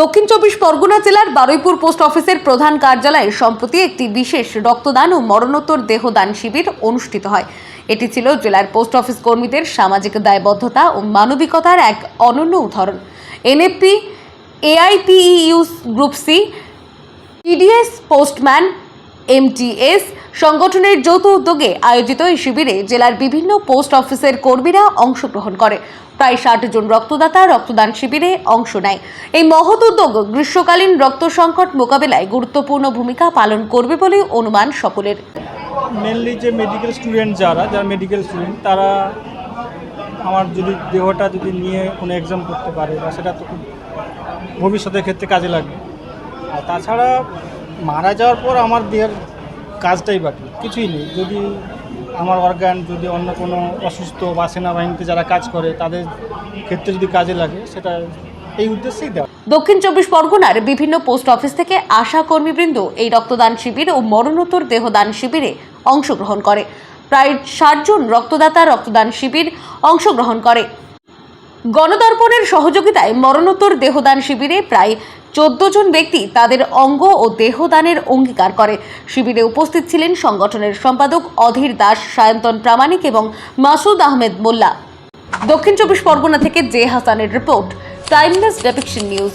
দক্ষিণ চব্বিশ পরগনা জেলার বারুইপুর পোস্ট অফিসের প্রধান কার্যালয়ে সম্প্রতি একটি বিশেষ রক্তদান ও মরণোত্তর দেহদান শিবির অনুষ্ঠিত হয়। এটি ছিল জেলার পোস্ট অফিস কর্মীদের সামাজিক দায়বদ্ধতা ও মানবিকতার এক অনন্য উদাহরণ। NAP AIPEU group C, TDS postman MTS সংগঠনের যৌথ উদ্যোগে আয়োজিত এই শিবিরে জেলার বিভিন্ন পোস্ট অফিসের কর্মীরা অংশগ্রহণ করে। প্রায় ষাট জন রক্তদাতা রক্তদান শিবিরে অংশ নেয়। এই মহৎ উদ্যোগ গ্রীষ্মকালীন রক্ত সংকট মোকাবেলায় গুরুত্বপূর্ণ ভূমিকা পালন করবে বলে অনুমান সকলের। মেনলি যে মেডিকেল স্টুডেন্ট যারা যারা মেডিকেল স্টুডেন্ট তারা আমার যদি দেহটা যদি নিয়ে কোনো এক্সাম করতে পারে বা সেটা তো খুব ভবিষ্যতের ক্ষেত্রে কাজে লাগবে। আর তাছাড়া মারা যাওয়ার পর আমার দেহের কাজটাই বাকি, কিছুই নেই। যদি আমার অর্গান যদি অন্য কোনো অসুস্থ বা সেনাবাহিনীতে যারা কাজ করে, তাদের ক্ষেত্রে যদি কাজে লাগে, সেটা এই উদ্দেশ্যেই দেওয়া। দক্ষিণ চব্বিশ পরগনার বিভিন্ন পোস্ট অফিস থেকে আশা কর্মীবৃন্দ এই রক্তদান শিবির ও মরণোত্তর দেহদান শিবিরে অংশগ্রহণ করে। প্রায় ষাট জন রক্তদাতা রক্তদান শিবির অংশগ্রহণ করে। গণদর্পণের সহযোগিতায় মরণোত্তর দেহদান শিবিরে প্রায় চোদ্দ জন ব্যক্তি তাদের অঙ্গ ও দেহদানের অঙ্গীকার করে। শিবিরে উপস্থিত ছিলেন সংগঠনের সম্পাদক অধীর দাস, সায়ন্তন প্রামাণিক এবং মাসুদ আহমেদ মোল্লা। দক্ষিণ চব্বিশ পরগনা থেকে জে হাসানের রিপোর্ট, টাইমলেস ডেপিকশন নিউজ।